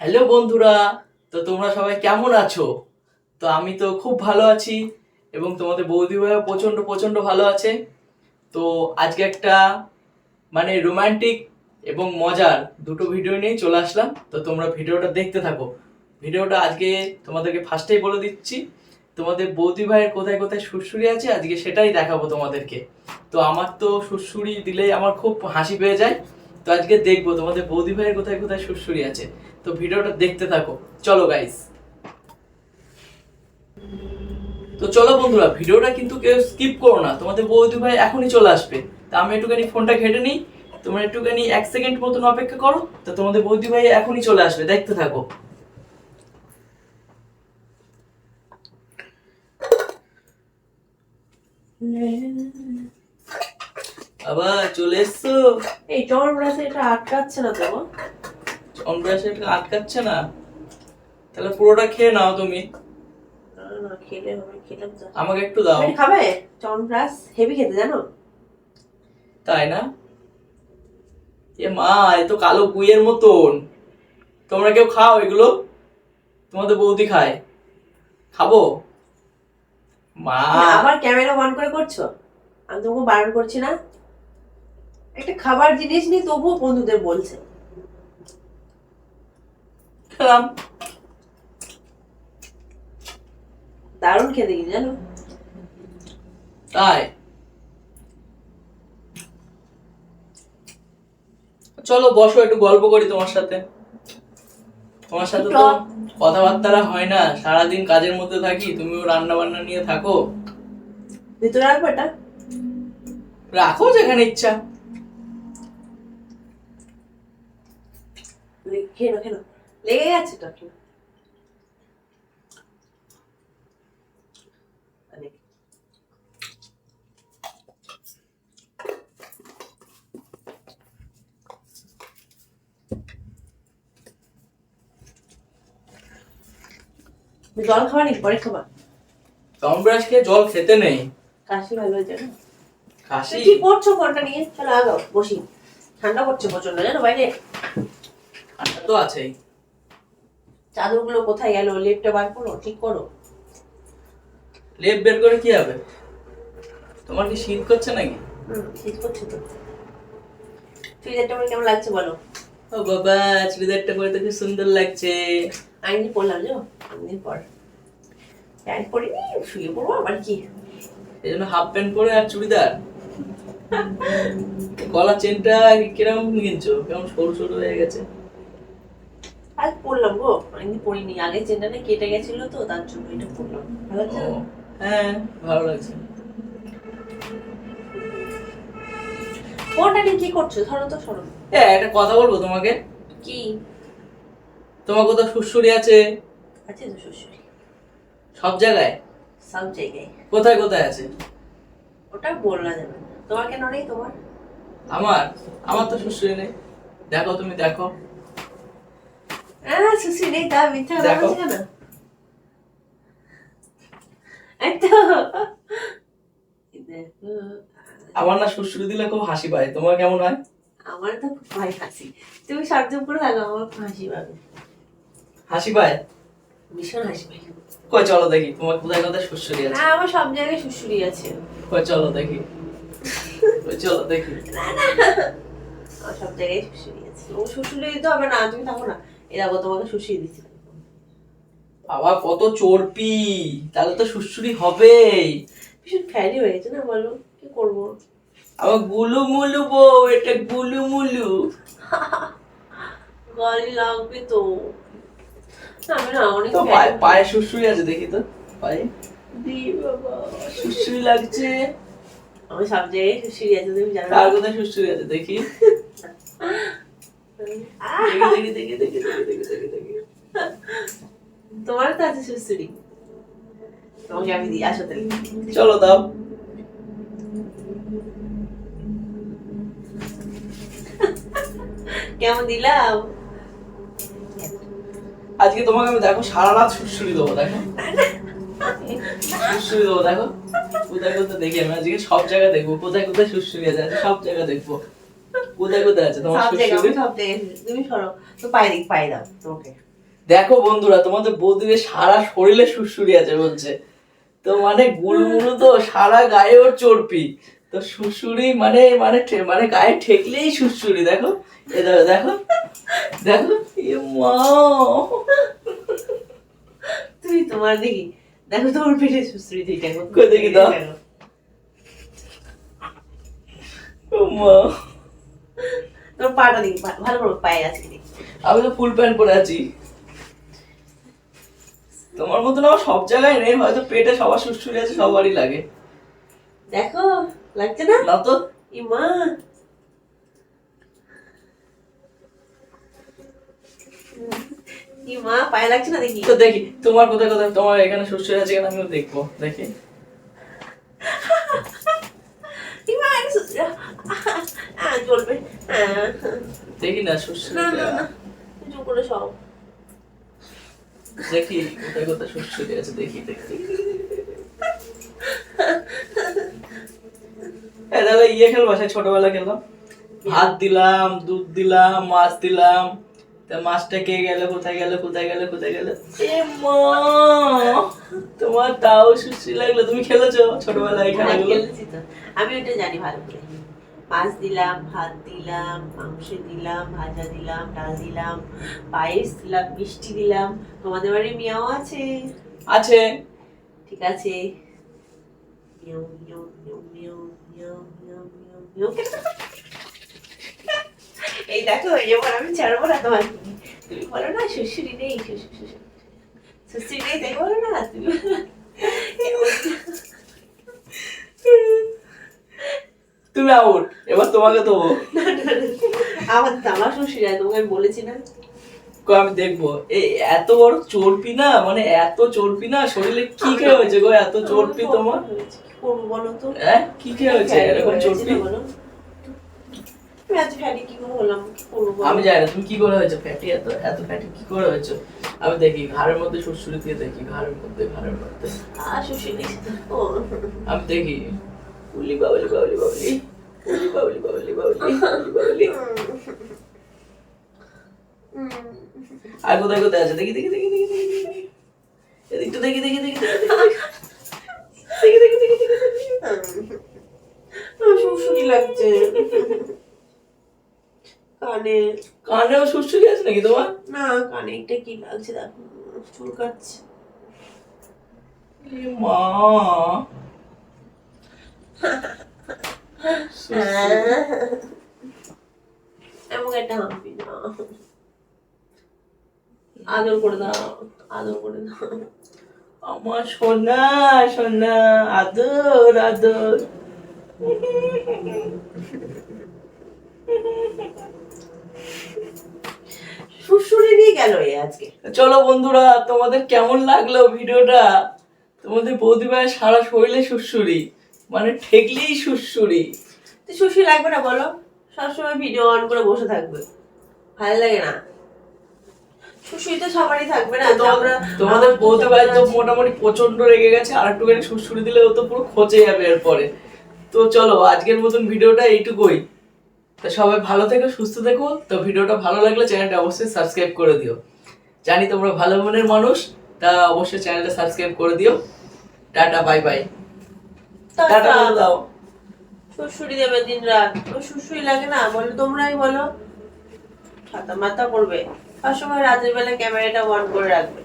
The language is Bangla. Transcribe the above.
হ্যালো বন্ধুরা, তো তোমরা সবাই কেমন আছো? তো আমি তো খুব ভালো আছি এবং তোমাদের বৌদি ভাইও প্রচণ্ড প্রচণ্ড ভালো আছে। তো আজকে একটা মানে রোমান্টিক এবং মজার দুটো ভিডিও নিয়ে চলে আসলাম। তো তোমরা ভিডিওটা দেখতে থাকো। ভিডিওটা আজকে তোমাদেরকে ফার্স্টেই বলে দিচ্ছি, তোমাদের বৌদি ভাইয়ের কোথায় কোথায় সুরসুরি আছে আজকে সেটাই দেখাবো তোমাদেরকে। তো আমার তো সুরসুরি দিলেই আমার খুব হাসি পেয়ে যায়। তো আজকে দেখব তোমাদের বৌদি ভাইয়ের কোথায় কোথায় সুরসুরি আছে। তো ভিডিওটা দেখতে থাকো। চলো গাইস তো চলো, বন্ধুরা, ভিডিওটা কিন্তু কেউ স্কিপ করো না। তোমাদের বৌদি ভাই এখনই চলে আসবে। তা আমি একটুখানি ফোনটা ঘেটে নিই। তোমরা একটুখানি এক সেকেন্ড মতন অপেক্ষা করো। তো তোমাদের বৌদি ভাই এখনই চলে আসবে। দেখতে থাকো। আবার চলে এসছো? এই ব্রাশে এটা আটকাচ্ছে না তো গো? অনব্রাসে আটকাচ্ছে না। তাহলে পুরোটা খেয়ে নাও তুমি। না, না, খেলে হবে খেলাম আমাকে একটু দাও। খাবে? টমেটো হেভি খেতে জানো? তাই না? এ মা এ তো কালো গুইয়ের মতন। তোমরা কেউ খাও এগুলো? তোমাদের বৌদি খায়। খাব? মা। আবার ক্যামেরা অন করে করছ? আমি তোমাকে বারণ করছি না। একটা খাবার জিনিস নিয়ে তবুও বন্ধুদের বলছে। খেলাম দারুণ খেতে কিন্তু জানো তাই চলো বসো একটু গল্প করি তোমার সাথে। তোমার সাথে তো। কথাবার্তা হয় না। সারাদিন কাজের মধ্যে থাকি তুমিও রান্না বান্না নিয়ে থাকো। ভিতরে রাখব এটা রাখো যেখানে ইচ্ছা। লে- খেয়ে নাও, খেয়ে নাও। লেগে গেছে তো একটু। জল খাবা নাকি? পরে খাবা। টম ব্রাশ খেয়ে জল খেতে নেই। কাশি ভালো হয়েছে কাশি? কি করছ ফোনটা নিয়ে? চলো আগাও বসি। ঠান্ডা করছে প্রচণ্ড জানো বাইরে। ঠান্ডা তো আছেই। চাদরগুলো কোথায় গেল? লেপটা বার করো ঠিক করো। লেপ বের করে কি হবে? তোমার কি শীত করছে নাকি? হুম ঠিক করছ তো। চুড়িদারটা আমার কেমন লাগছে বলো? ও বাবা চুড়িদারটা পরে তো খুব সুন্দর লাগছে। অনেকদিন পরলাম জানো অনেকদিন পর। প্যান্ট পরিনি শুয়ে পড়ব আবার কি? এই জন্য হাফ প্যান্ট পরে আর চুড়িদার? গলা চেনটা কীরকম কিনছো? কেমন সরু সরু হয়ে গেছে? আজ পরলাম গো। অনেকদিন পরিনি আগে চেনটা কেটে গেছিল তো তার জন্য এটা পরলাম ভালো লাগছে? হ্যাঁ। ভালো লাগছে। ফোনটা নিয়ে কি করছ? ধরো তো সরো হ্যাঁ একটা কথা বলব তোমাকে? কি? তোমার কোথাও সুরসুরি আছে? আছে তো শ্বশুরি সব জায়গায়? সব জায়গায়। কোথায় কোথায় আছে? ওটা বলা যাবে। তোমার কেন নেই তোমার? আমার? আমার তো সুরসুরি নেই। দেখো তুমি দেখো। সুশি নেই তা মিথ্যা কথা। বলছি কেন তো। আমার না সুরসুরি দিলে খুব হাসি পায়। তোমার কেমন হয়? আমার তো খুব ভাই হাসি। তুমি সরজম করে থাকো আমার খুব হাসি পাবে। হাসি পায়? ভীষণ হাসি পাই কই চলো দেখি। তোমার কোথায় কোথায় সুরসুরি আছে? হ্যাঁ আমার সব জায়গায় শ্বশুরি আছে। কই চলো দেখি। কই চলো দেখি। না আমার সব জায়গায় শ্বশুরি আছে। ও শ্বশুরি দিতে হবে না তুমি থাকো না। এ দেখো তোমাকে শ্বশুরি দিচ্ছি। বাবা কত চর্পি তাহলে তো সুরসুরি হবেই। ভীষণ ফ্যারি হয়ে গেছে না বলো? কি করব? আবার গুলু মুলু বউ এটা গুলু মুলু গালি লাগবে তো। না, আমি না অনেক তো পায়ে পায়ে সুরসুরি আছে দেখি তো। পায়ে? দি বাবা। সুরসুরি লাগছে। আমি সব জায়গায় শ্বশুরি আছে তুমি জানো কার না? কোথায় সুরসুরি আছে দেখি। তোমার তো আছে তোমাকে আমি দিই আসো তাহলে। চলো দাও। কেমন দিলাম? আজকে তোমাকে আমি দেখো সারা রাত সুরসুরি দেবো দেখো। সুরসুরি দেবো দেখো। কোথায় কোথায় দেখি আমি? আজকে সব জায়গায় দেখব কোথায় কোথায় সুরসুরি আছে সব জায়গায় দেখব। কোথায় কোথায় আছে? তোমার সব জায়গায় আমি সব জায়গায়। তুমি সরো। তো পায়ে দিক পায়ে দাও তোমাকে। দেখো বন্ধুরা তোমাদের বৌদিদের সারা শরীরে সুরসুরি আছে বলছে। তো মানে গুলমুলু তো সারা গায়ে ওর চর্পি তো সুরসুরি মানে মানে মানে গায়ে ঠেকলেই সুরসুরি দেখো? এ দেখো দেখো? দেখো? এ মা! তুই তোমার দেখি দেখো তোমার পেটে সুশ্রী দিই দেখো কই দেখি দাও। ও মা! তোর পাটা দেখি ভালো করে পায়ে আমি তো ফুল প্যান্ট পরে আছি। তোমার মতন আমার সব জায়গায় নেই হয়তো পেটে সবার আছে সবারই লাগে। দেখো লাগছে না? না তো। ই মা। পায়ে লাগছে না দেখি? তো দেখি তোমার কোথায় কোথায় তোমার এখানে সুরসুরি আছে কিনা আমিও দেখব দেখি। ই মা আহ, দেখি না না না না। চুপ করে সব। দেখি কোথায় কোথায় সুরসুরি আছে দেখি দেখি। তাহলে ইয়ে খেলব ছোটবেলা খেললাম ভাত দিলাম দুধ দিলাম মাছ দিলাম। তা মাছটা কে গেল কোথায় গেল কোথায় গেল কোথায় গেল? এ মা তোমার তাও সুশ্রী লাগল। তুমি খেলেছো ছোটবেলায় হ্যাঁ, খেলাগুলো? আমি ওটা জানি ভালো করে। মাছ দিলাম ভাত দিলাম মাংস দিলাম ভাজা দিলাম ডাল দিলাম পায়েস দিলাম মিষ্টি দিলাম। তোমাদের বাড়ি মিয়াও আছে? আছে। ঠিক আছে। মিয়াও মিয়াও মিয়াও মিয়াও মিয়াও মিয়াও মিয়াও মিয়াও। এই দেখো এবার আমি ছাড়বো না তোমার তুমি বলো না শ্বশুরি নেই শ্বশুর শ্বশুর। শ্বশুরি নেই তাই বলো না তুমি। তুমি আউট এবার তোমাকে তো আমার তো আমার শ্বশুরি তোমাকে আমি বলেছি না। কো আমি দেখব। এই এত বড় চর্বি না? মানে এত চর্বি না? শরীরে কি হয়েছে গো? এত চর্বি তোমার? বলো তো? হ্যাঁ? কি খেয়ে হয়েছে? এরকম চর্বি? আমি জানি না তুমি কি করে হয়েছে? ফ্যাটি এত এত ফ্যাটি কি করে হয়েছে? আমি দেখি ঘাড়ের মধ্যে সুরসুরি দিয়ে দেখি ঘাড়ের মধ্যে ঘাড়ের মধ্যে। ও আমি দেখি। উলি বাউলি বাউলি বাউলি বৌলি বৌলি বৌলি বৌলি বৌলি আর কোথায় কোথায় আছে দেখি দেখি দেখি দেখি দেখি এদিকটা দেখি দেখি দেখি দেখি দেখি দেখি দেখি শুশুনি লাগছে কানে কানে ও শুশুনি আছে নাকি তোমার না কানে একটা কি লাগছে দেখো চুল কাটছে মা এমন একটা হাঁপি না আদর করে দাও আদর করে দাও আমার সোনা সোনা আদর আদর শ্বশুরি নিয়ে গেল এ আজকে চলো বন্ধুরা তোমাদের কেমন লাগল ভিডিওটা? তোমাদের বৌদি ভাইয়ের সারা শরীরে সুরসুরি মানে ঠেকলেই সুরসুরি তো শ্বশুর লাগবে না বলো? সবসময় ভিডিও অন করে বসে থাকবে। ভালো লাগে না। শ্বশুরি তো সবারই থাকবে না তো আমরা তোমাদের বৌদি ভাই তো মোটামুটি প্রচণ্ড রেগে গেছে আর একটুখানি সুরসুরি দিলে ও তো পুরো খোঁজে যাবে এরপরে। তো চলো আজকের মতন ভিডিওটা এইটুকুই। তো সবাই ভালো থেকো সুস্থ থেকো। তো ভিডিওটা ভালো লাগলে চ্যানেলটা অবশ্যই সাবস্ক্রাইব করে দিও। জানি তোমরা ভালো মনের মানুষ তা অবশ্যই চ্যানেলটা সাবস্ক্রাইব করে দিও। Tata bye bye. Tata tata. বলে দাও। শ্বশুরি দেবে দিন রাত। ওই শ্বশুরি লাগে না? বলো তোমরাই বলো। ছাতা মাথা করবে সময় রাতের বেলা ক্যামেরাটা অন করে রাখবে।